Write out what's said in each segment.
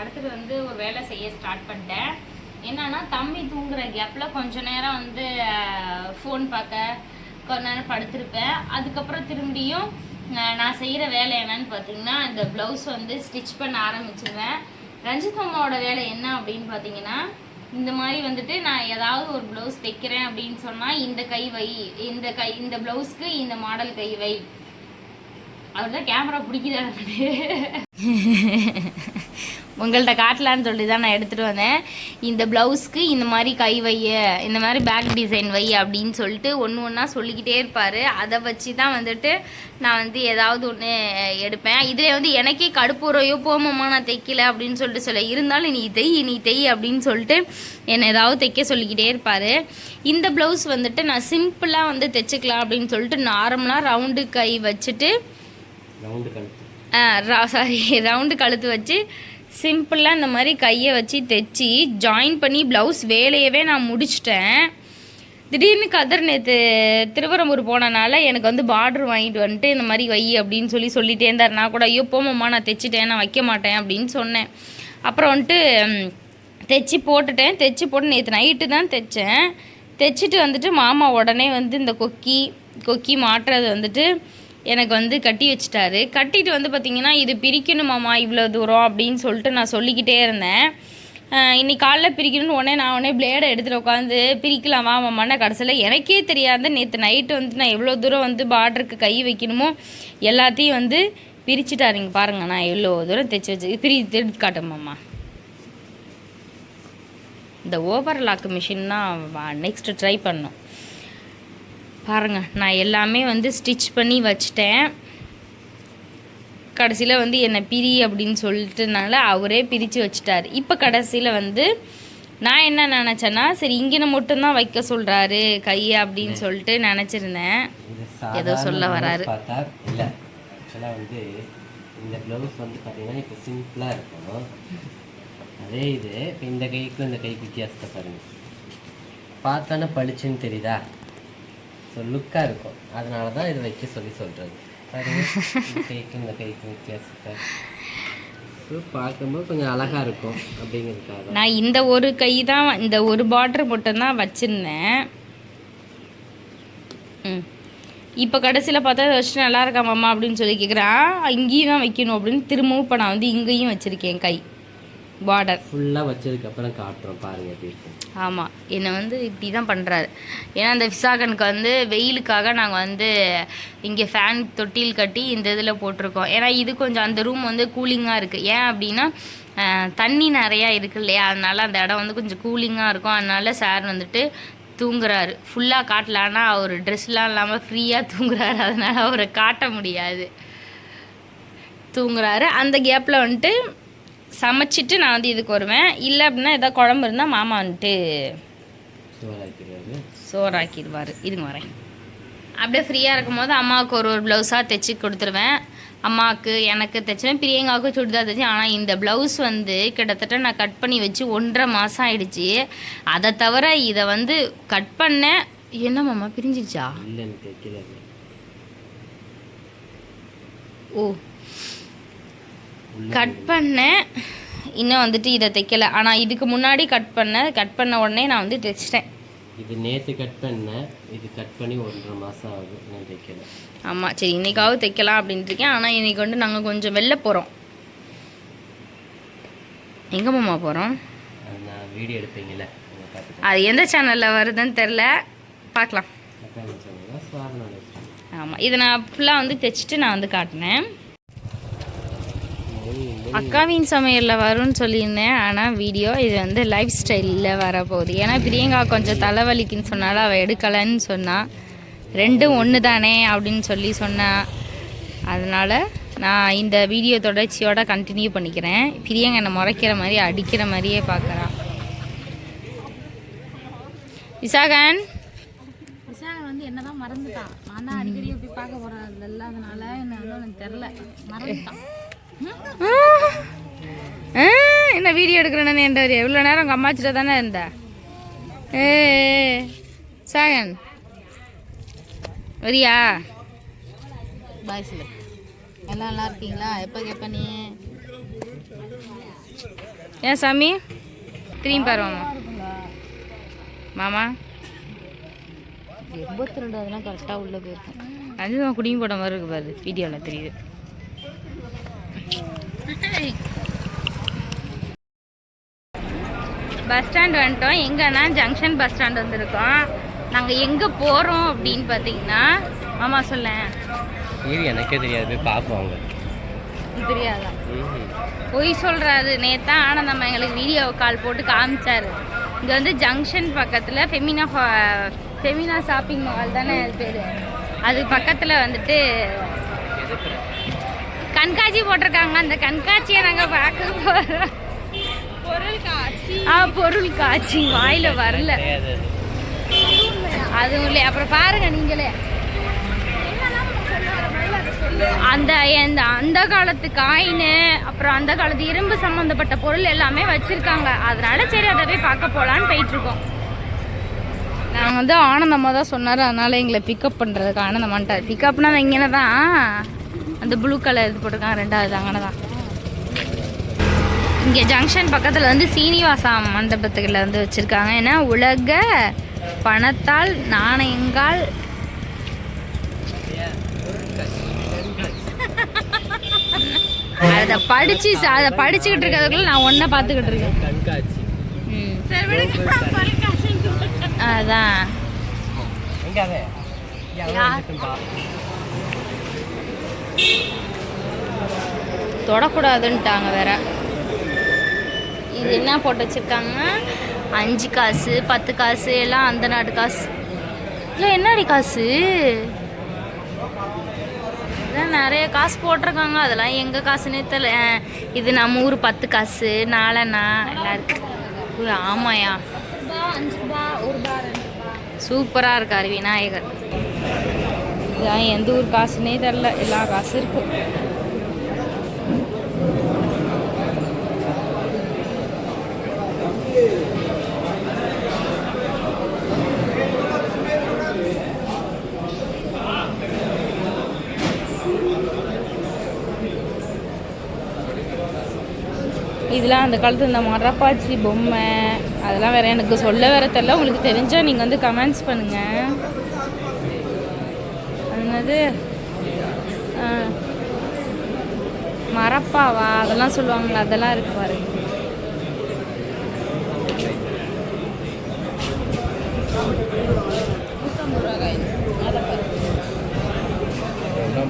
அடுத்தது வந்து ஒரு வேலை செய்ய ஸ்டார்ட் பண்ணிட்டேன். என்னன்னா தம்பி தூங்குற கேப்பில் கொஞ்ச நேரம் வந்து ஃபோன் பார்க்க கொஞ்ச நேரம் படுத்திருப்பேன். அதுக்கப்புறம் திரும்பியும் நான் நான் செய்கிற வேலை என்னன்னு பார்த்தீங்கன்னா இந்த ப்ளவுஸ் வந்து ஸ்டிச் பண்ண ஆரம்பிச்சிருவேன். ரஞ்சித் அம்மாவோட வேலை என்ன அப்படின்னு பார்த்தீங்கன்னா இந்த மாதிரி வந்துட்டு நான் ஏதாவது ஒரு ப்ளவுஸ் தைக்கிறேன் அப்படின்னு சொன்னால் இந்த கை வை இந்த கை இந்த ப்ளவுஸ்க்கு இந்த மாடல் கை வை. அவர் தான் கேமரா பிடிக்குதா உங்கள்கிட்ட காட்டலான்னு சொல்லி தான் நான் எடுத்துகிட்டு வந்தேன். இந்த ப்ளவுஸ்க்கு இந்த மாதிரி கை வைய இந்த மாதிரி பேக் டிசைன் வை அப்படின்னு சொல்லிட்டு ஒன்று ஒன்றா சொல்லிக்கிட்டே இருப்பார். அதை வச்சு தான் வந்துட்டு நான் வந்து ஏதாவது ஒன்று எடுப்பேன். இதில் வந்து எனக்கே கடுப்புறையோ போமாம்மா நான் தைக்கல அப்படின்னு சொல்லிட்டு சொல்ல இருந்தாலும் நீ தெய் நீ தெய் அப்படின்னு சொல்லிட்டு என்னை ஏதாவது தைக்க சொல்லிக்கிட்டே இருப்பார். இந்த ப்ளவுஸ் வந்துட்டு நான் சிம்பிளாக வந்து தைச்சிக்கலாம் அப்படின்னு சொல்லிட்டு நார்மலாக ரவுண்டு கை வச்சுட்டு சாரி ரவுண்டு கழுத்து வச்சு சிம்பிளாக இந்த மாதிரி கையை வச்சு தைச்சி ஜாயின் பண்ணி ப்ளவுஸ் வேலையவே நான் முடிச்சிட்டேன். திடீர்னு கதர் நேற்று திருவரம்பூர் போனனால எனக்கு வந்து பார்டர் வாங்கிட்டு வந்துட்டு இந்த மாதிரி வை அப்படின்னு சொல்லி சொல்லிட்டே இருந்தார். நான் கூட ஐயோ போமாம்மா நான் தைச்சிட்டேன் நான் வைக்க மாட்டேன் அப்படின்னு சொன்னேன். அப்புறம் வந்துட்டு தைச்சி போட்டுட்டேன். தைச்சி போட்டு நேற்று நைட்டு தான் தைச்சேன். தைச்சிட்டு வந்துட்டு மாமா உடனே வந்து இந்த கொக்கி கொக்கி மாட்டுறது வந்துட்டு எனக்கு வந்து கட்டி வச்சிட்டாரு. கட்டிட்டு வந்து பார்த்திங்கன்னா இது பிரிக்கணுமாம்மா இவ்வளோ தூரம் அப்படின்னு சொல்லிட்டு நான் சொல்லிக்கிட்டே இருந்தேன். இன்னைக்கு காலைல பிரிக்கணும்னு உடனே நான் உடனே பிளேடை எடுத்துகிட்டு உட்காந்து பிரிக்கலாம் வாமாம்மாண்ணா கடைசியில் எனக்கே தெரியாது. நேற்று நைட்டு வந்து நான் எவ்வளோ தூரம் வந்து பார்டருக்கு கை வைக்கணுமோ எல்லாத்தையும் வந்து பிரிச்சுட்டாருங்க பாருங்கள் நான் எவ்வளோ தூரம் தைச்சி வச்சு பிரி எடுத்து காட்டுமாம்மா இந்த ஓவர்லாக் மிஷின் தான் நெக்ஸ்ட்டு ட்ரை பண்ணோம் பாருங்க நான் எல்லாமே வந்து ஸ்டிச் பண்ணி வச்சிட்டேன். கடைசியில் வந்து என்னை பிரி அப்படின்னு சொல்லிட்டுனால அவரே பிரித்து வச்சிட்டாரு. இப்போ கடைசியில் வந்து நான் என்ன நினச்சேன்னா சரி இங்கே மட்டும்தான் வைக்க சொல்கிறாரு கையை அப்படின்னு சொல்லிட்டு நினச்சிருந்தேன். ஏதோ சொல்ல வராரு. இல்லை. ஆக்சுவலாக வந்து இந்த ப்ளவுஸ் வந்து பார்த்தீங்கன்னா இப்போ சிம்பிளாக இருக்கும் அதே இது இப்போ இந்த கைக்கும் இந்த கைக்கு வித்தியாசத்தை பாருங்க. பார்த்தானே பளிச்சுன்னு தெரியுதா? ஸோ லுக்காக இருக்கும். அதனால தான் இது வைக்க சொல்லி சொல்கிறது பாருங்க இந்த கைக்கும் வித்தியாசத்தை. பார்க்கும்போது கொஞ்சம் அழகாக இருக்கும் அப்படிங்கிறதுக்காக நான் இந்த ஒரு கை தான் இந்த ஒரு பார்டர் மட்டும்தான் வச்சுருந்தேன். ம். இப்போ கடைசியில் பார்த்தா அதை வச்சு நல்லா இருக்கா மாமா அப்படின்னு சொல்லி கேட்குறேன் இங்கேயும் தான் வைக்கணும் அப்படின்னு திரும்பவும் இப்போ நான் வந்து இங்கேயும் வச்சுருக்கேன் கை. பார்டர் ஃபுல்லாக வச்சதுக்கப்புறம் காட்டுறோம் பாருங்கள் எப்படி ஆமாம் என்னை வந்து இப்படி தான் பண்ணுறாரு ஏன்னா அந்த விசாகனுக்கு வந்து வெயிலுக்காக நாங்கள் வந்து இங்கே ஃபேன் தொட்டில் கட்டி இந்த இதில் போட்டிருக்கோம். ஏன்னா இது கொஞ்சம் அந்த ரூம் வந்து கூலிங்காக இருக்குது ஏன் அப்படின்னா தண்ணி நிறையா இருக்கு இல்லையா? அதனால அந்த இடம் வந்து கொஞ்சம் கூலிங்காக இருக்கும். அதனால சார் வந்துட்டு தூங்குறாரு. ஃபுல்லாக காட்டலான்னா அவர் ட்ரெஸ்லாம் இல்லாமல் ஃப்ரீயாக தூங்குறாரு. அதனால அவரை காட்ட முடியாது. தூங்குறாரு. அந்த கேப்பில் வந்துட்டு சமைச்சிட்டு நான் வந்து இதுக்கு வருவேன். இல்லை அப்படின்னா ஏதாவது குழம்பு இருந்தால் மாமா வந்துட்டு சோறாக்கிடுவார். இருங்க வரேன். அப்படியே ஃப்ரீயாக இருக்கும்போது அம்மாவுக்கு ஒரு ஒரு ப்ளவுஸாக தைச்சி கொடுத்துருவேன். அம்மாவுக்கு எனக்கு தைச்சேன் பிரியங்காவுக்கு சுடிதார் தைச்சேன் ஆனால் இந்த ப்ளவுஸ் வந்து கிட்டத்தட்ட நான் கட் பண்ணி வச்சு ஒன்றரை மாதம் ஆயிடுச்சு. அதை தவிர இதை வந்து கட் பண்ண என்ன மாமா பிரிஞ்சிடுச்சா? ஓ. கட் பண்ணேன் இன்னும் வந்துட்டு இதை தைக்கல. ஆனால் இதுக்கு முன்னாடி கட் பண்ண கட் பண்ண உடனே நான் வந்து தைச்சிட்டேன். இது நேற்று கட் பண்ணேன் இது கட் பண்ணி ஒன்றரை மாதம் ஆகுது. நான் தைக்கல. ஆமாம் சரி இன்னைக்காவது தைக்கலாம் அப்படின்ட்டு இருக்கேன். ஆனால் இன்னைக்கு வந்து நாங்கள் கொஞ்சம் வெளில போகிறோம் எங்கே மாமா போகிறோம் நான் வீடியோ எடுப்பீங்கல்ல அதை எந்த சேனலில் வருதுன்னு தெரில பார்க்கலாம். ஆமாம் இதை நான் ஃபுல்லாக வந்து தைச்சிட்டு நான் வந்து காட்டினேன். அக்காவின் சமையலில் வரும்னு சொல்லியிருந்தேன். ஆனால் வீடியோ இது வந்து லைஃப் ஸ்டைலில் வரப்போகுது. ஏன்னா பிரியங்கா கொஞ்சம் தலைவலிக்குன்னு சொன்னாலும் அவள் எடுக்கலைன்னு சொன்னான் ரெண்டும் ஒன்று தானே அப்படின்னு சொல்லி சொன்னான் அதனால் நான் இந்த வீடியோ தொடர்ச்சியோடு கண்டினியூ பண்ணிக்கிறேன். பிரியங்கா என்னை முறைக்கிற மாதிரி அடிக்கிற மாதிரியே பார்க்குறான் விசாகன்? விசாகன் வந்து என்னதான் மறந்துட்டான். ஆனால் அடிக்கடி போய் பார்க்க போறேன். அதனால என்ன தெரியல எனக்கு தெரில மறந்துட்டான். என்ன வீடியோ எடுக்கிறேன்னு என்ற எவ்வளோ நேரம் உங்கள் அம்மாச்சிட்ட தானே இருந்த? ஏ சாகன் வரியா? பாய் சொல்லு எல்லாம் நல்லா இருக்கீங்களா? எப்போ கேட்ப நீ? ஏன் சாமி? திரும்பி பாரு மாமா. எண்பத்தி ரெண்டு அதெல்லாம் கரெக்டாக உள்ளே போயிருக்கும். அதுதான் குடியும் போட மாதிரி இருக்கு பாரு வீடியோவில் தெரியுது. பஸ் ஸ்டாண்ட் வந்துட்டோம். எங்கன்னா ஜங்ஷன் பஸ் ஸ்டாண்ட் வந்திருக்கோம். நாங்கள் எங்கே போகிறோம் அப்படின்னு பார்த்தீங்கன்னா மாமா சொல்லேன். இது எனக்கே தெரியாது. போய் பார்ப்போம் தெரியாதா? பொய் சொல்கிறாரு நேத்தா ஆனந்தம்மா எங்களுக்கு வீடியோ கால் போட்டு காமிச்சாரு. இங்கே வந்து ஜங்ஷன் பக்கத்தில் ஃபெமினா ஃபெமினா ஷாப்பிங் மால் தானே அது பேர். அது பக்கத்தில் வந்துட்டு கண்காட்சி போட்டிருக்காங்க. அந்த கண்காட்சியை நாங்கள் பார்க்க போகிறோம் பொருள் காட்சி. ஆ பொருள் காட்சி. வாயில் வரல. அதுவும் இல்லை. அப்புறம் பாருங்க நீங்களே. அந்த அந்த அந்த காலத்து காயின் அப்புறம் அந்த காலத்து இரும்பு சம்மந்தப்பட்ட பொருள் எல்லாமே வச்சிருக்காங்க. அதனால சரி அதை போய் பார்க்க போகலான்னு போயிட்டு இருக்கோம் நாங்கள் வந்து ஆனந்தம்மா தான் சொன்னார். அதனால எங்களை பிக்கப் பண்ணுறதுக்கு ஆனந்தமான்ட்டார் பிக்கப்னா இங்கே தான் அந்த ப்ளூ கலர் இது போட்டிருக்காங்க ரெண்டாவது அங்கே தான் இங்கே ஜங்ஷன் பக்கத்தில் வந்து சீனிவாசா மண்டபத்துக்குள்ள வந்து வச்சுருக்காங்க. ஏன்னா உலக பணத்தால் நாணயங்கால் அதை படிச்சு அதை படிச்சுக்கிட்டு இருக்கிறதுக்குள்ள நான் ஒன்றை பார்த்துக்கிட்டு இருக்கேன். அதான் எங்க அவன் இங்க அவன் யார்? வந்துட்டும்பா. தொடக்கூடாதுன்ட்டாங்க வேற. இது என்ன போட்டு வச்சிருக்காங்க? அஞ்சு காசு பத்து காசு எல்லாம் அந்த நாட்டு காசு. இல்லை என்னடி காசு? இதான் நிறைய காசு போட்டிருக்காங்க. அதெல்லாம் எங்கள் காசுன்னே தெரியல. இது நம்ம ஊர் பத்து காசு நாலண்ணா எல்லாம் இருக்கு. ஆமாயா சூப்பராக இருக்கார் விநாயகர் இதான் எந்த ஊர் காசுன்னே தெரில. எல்லா காசும் இருக்கும் இதெல்லாம் அந்த காலத்தில் இந்த மரப்பாச்சி பொம்மை அதெல்லாம் வேற எனக்கு சொல்ல வேற தெரில உங்களுக்கு தெரிஞ்சால் நீங்கள் வந்து கமெண்ட்ஸ் பண்ணுங்கள் என்னது? மரப்பாவா? அதெல்லாம் சொல்லுவாங்களா அதெல்லாம் இருக்கு பாருங்க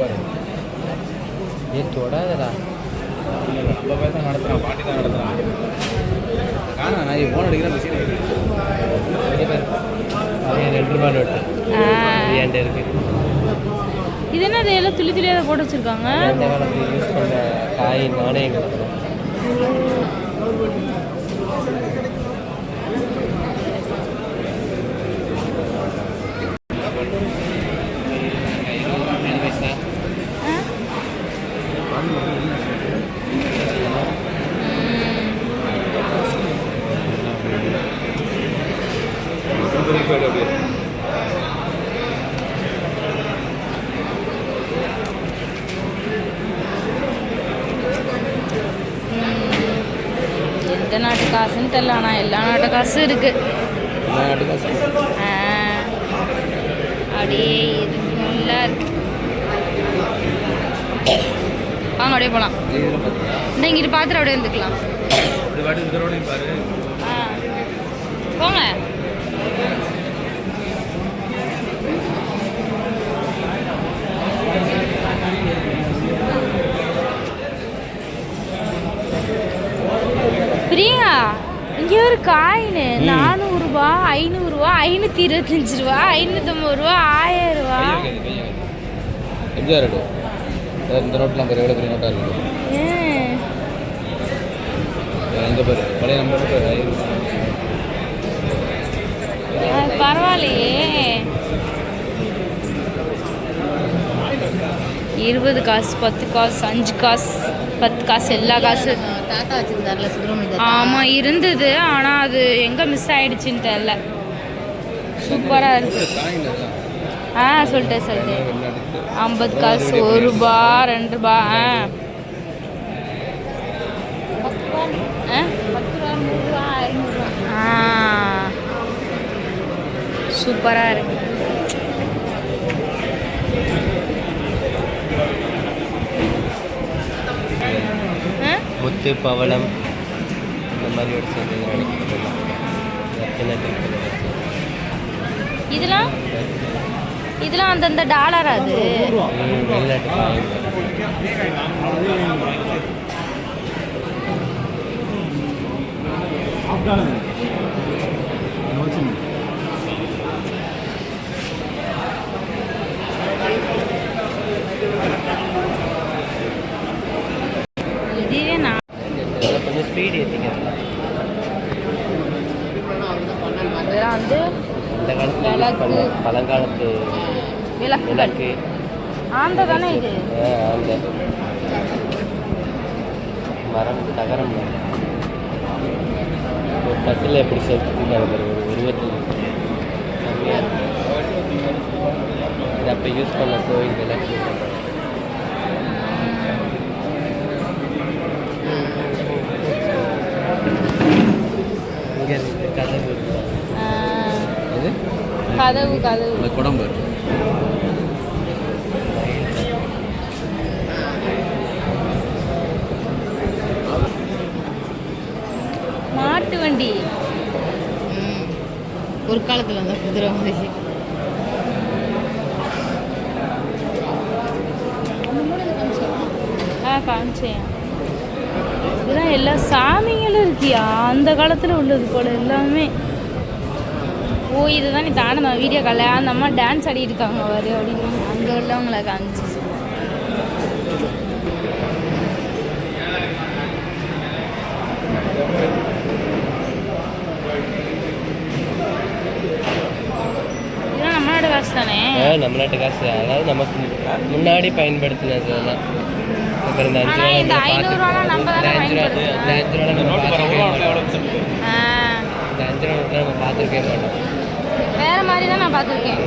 பாரு. ஏ தொடாதடா. நம்ம பேர் தான் நடத்துகிறான் பாட்டி தான் நடத்துகிறான் காணா நான் ஃபோன் அடிக்கிறேன். அவன் ரெண்டு ரூபாய் நோட்டு இருக்கு. இது என்னது எல்லாம் துளி துளியாக போட்டு வச்சிருக்காங்க அந்த காலத்தில் யூஸ் பண்ண காய் நாணயங்கள் அதெல்லாம். ஆ? எந்த நாட்டு தெரியல ஆனால் எல்லா நாட்டு காசும் இருக்கு. எல்லா நாட்டுக்கும் ஆ, அப்படியே இது ஃபுல்லாக இருக்கு வாங்க அப்படியே போகலாம் இந்த இங்கிட்டு பார்த்துட்டு அப்படியே இருந்துக்கலாம் இப்படி பாட்டு இந்த ரோடு பாரு ஆ போங்க பிரியா இங்க ஒரு காயின் நானூறுரூவா ஐநூறுரூவா ஐநூற்றி இருபத்தஞ்சு ரூபா ஐநூற்றம்பது ரூபா ஆயிரம் ரூபா. எம்ஜிஆர் இந்த ரோட்லாம் பாரு எவ்வளோ பெரிய நோட்டாக இருக்குது பாரு? பழைய பரவாயில்லையே. இருபது காசு பத்து காசு அஞ்சு காசு. பத்து காசு எல்லா காசு. தாத்தா ஆமாம் இருந்தது. ஆனால் அது எங்கே மிஸ் ஆகிடுச்சின்னு தெரில சூப்பராக இருக்குது ஆ சொல்லிட்டேன் சொல்லிட்டேன். ஐம்பது காசு ஒரு ரூபா ரெண்டு ரூபா ஆ. சூப்பராக இருக்குது முத்து பவளம் இந்த மாதிரி ஒரு சேர்ந்து ரத்தினத்தில் இதெல்லாம்? இதெல்லாம் அந்தந்த டாலர் அது? வெளிநாட்டு காயின் இதுவே நான் இதெல்லாம் கொஞ்சம் ஸ்பீடு ஏற்றிக்கிறேன் இதெல்லாம் வந்து இந்த. பண்ண பழங்காலத்து விளக்கு. ஆந்த தானே இது? ஆ, அந்த மரம் தகரம் தான். ஒரு தட்டில் எப்படி பாரு, ஒரு உருவத்தில் செம்மையாக இருக்கு. இது அப்போ யூஸ் பண்ண கோயில் விளக்கு. கதவு இது கதவு கதவு. இந்த குடம்பு. மாட்டு வண்டி. ஒரு காலத்தில் அந்த குதிரை வந்துச்சு ஆ காமிச்சேன். இதெல்லாம் எல்லா சாமிங்களும் இருக்கியா? அந்த காலத்தில் உள்ளது போல எல்லாமே. ஓ இதுதான் நீ தானே நான் வீடியோ கால அந்த அம்மா டான்ஸ் ஆடி இருக்காங்க வரு அப்படின்னு அங்கே உள்ளவங்களை காமிச்சு. நம்ம நம்மளோட காசு தானே? நம்ம நாட்டு காசு அதாவது நமக்கு முன்னாடி பயன்படுத்தினது அதெல்லாம் இந்த அஞ்சு ரூபா இந்த அஞ்சு ரூபா இந்த அஞ்சு ரூபா நம்ம பார்த்துருக்கவே மாட்டோம். ஆ. இந்த அஞ்சு ரூபா நோட்டு நம்ம பார்த்துருக்கவே மாட்டோம். வேற மாதிரி தான் நான் பார்த்துருக்கேன்.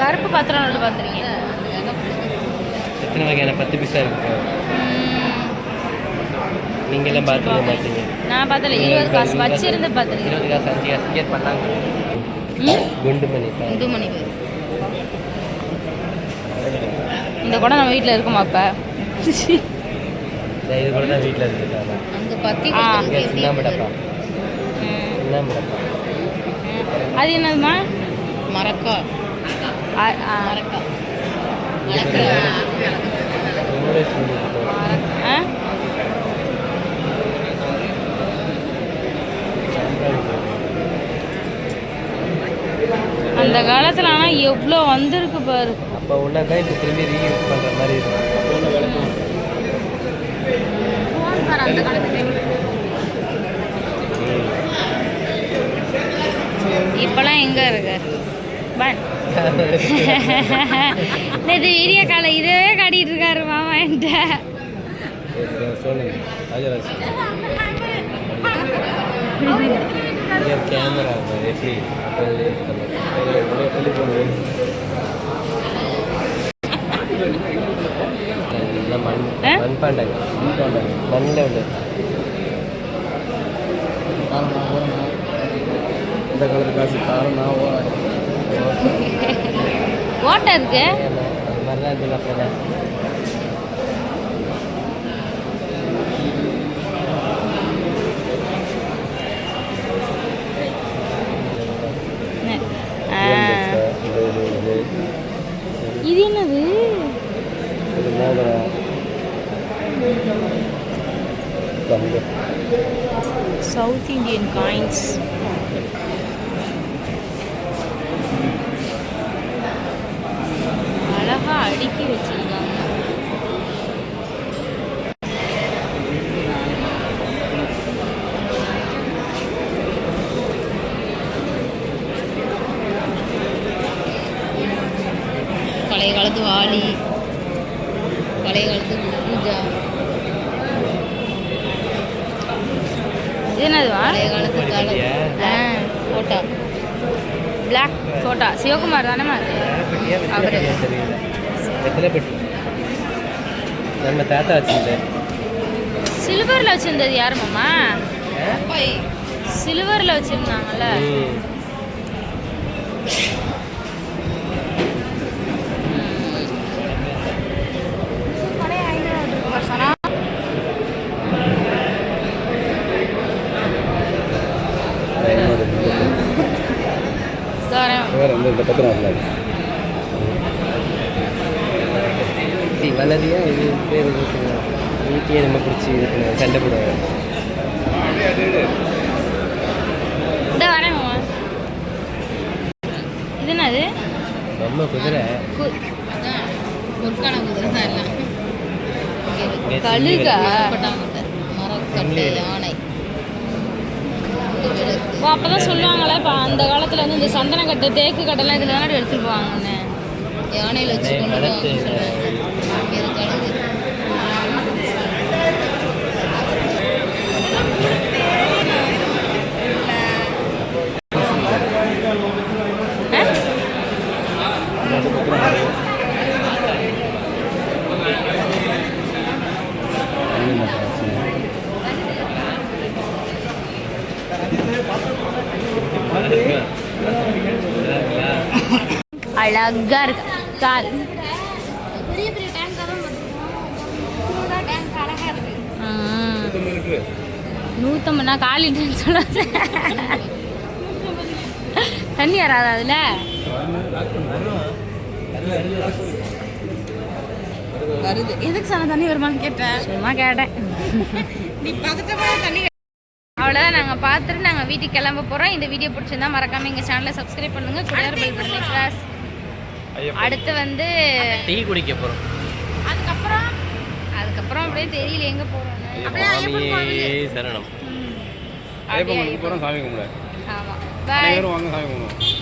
கருப்பு பத்திரம் நோட்டு பார்த்துருக்கேன் எத்தனை வகையான பத்து பைசா இருக்கு? நீங்களாம் பார்த்துக்க மாட்டீங்க. நான் பார்த்தல இருபது காசு வச்சிருந்து பார்த்துருக்கேன் இருபது காசு அஞ்சு காசு கேட் பண்ணாங்க. ம்? குண்டு மணி இது மணி பேர் இந்த குடம் நம்ம வீட்டில் இருக்குமா அப்போ? இது கூட தான் வீட்டில் இருக்குது அங்கே பத்தி அது என்னதுமா மரக்கா? அந்த காலத்தில் ஆனால் எவ்வளோ வந்திருக்கு பாரு. அப்போ உள்ளதான் இப்போ திரும்பி ரீயூஸ் பண்ணுற மாதிரி இருக்கும். இப்போலாம் எங்கே இருக்கு நேற்று வீடியோ காலை இதவே காட்டிட்டு இருக்காரு மாமா என்கிட்ட கேமரா எப்படி எல்லாம் மண் ஆ? மண்பாண்டங்க மண்ணில் உள்ள இந்த காலத்து ஓட்டை இருக்கு அது மாதிரிலாம் இருந்தது அப்போ தான் ஆ. இது இது இது இது என்னது இது மோதிரம் இருக்காங்க. சவுத் இந்தியன் காயின்ஸ் அழகா அடுக்கி வச்சிருக்காங்க. பழைய காலத்து வாலி பழைய காலத்து பூஜா இது என்னதுவா பழைய காலத்து காலம் படியா? ஆ ஃபோட்டோ ஃபோட்டா சிவகுமார் அது அவரு. எத்தனை பெட்டி நம்ம தாத்தா வச்சிருந்த சில்வரில் வச்சிருந்தது யார் மாமா? சில்வரில் வச்சிருந்தாங்கல்ல ம். கடையை ஐநூறு இருக்கு பர்சனா தரேன் வேறு இந்த பத்திரம் வரல. இது வளரியா இது பேர் வீட்டையே நம்ம பிடிச்சி சண்டை போடுவாங்க. இது என்னது? நம்ம குதிரை. முற்கான குதிரை தான் எல்லாம். கழுகா? மரக்கட்டை யானை ஓ அப்பதான் சொல்லுவாங்களே இப்போ அந்த காலத்துல வந்து இந்த சந்தன கட்டு தேக்கு கட்டெல்லாம் இதில் தானே எடுத்துட்டு போவாங்கன்னு. யானையில் வச்சு அதே கொண்டு வளர்த்து இது கழுகு அழகா இருக்கு கால் பெரிய பெரிய டேங்காக தான் பார்த்துருக்கோம் டேங்க் அழகாக இருக்கு. ஆ. நூத்தம்பது நான் கால் லிட்டர்னு சொல்லாத தண்ணி வராதா அதுல? வருது. எதுக்கு சார் தண்ணி வருமான்னு கேட்டேன்? சும்மா கேட்டேன். நீ பக்கத்துல தண்ணி அவ்வளோதான் நாங்கள் பார்த்துட்டு நாங்கள் வீட்டுக்கு கிளம்ப போகிறோம் இந்த வீடியோ பிடிச்சிருந்தா மறக்காம எங்கள் சேனலை சப்ஸ்கிரைப் பண்ணுங்க. குடியார் பெல் கிளாஸ் அடுத்து வந்து டீ குடிக்க போகிறோம் அதுக்கப்புறம் அதுக்கப்புறம் அப்படியே தெரியல எங்கே போகிறோன்னு சுவாமியே சரணம். ஐயப்பன் போகிறோம் சாமி கும்பிட. பாய் அனைவரும் வாங்க சாமி கும்பிடுவோம்.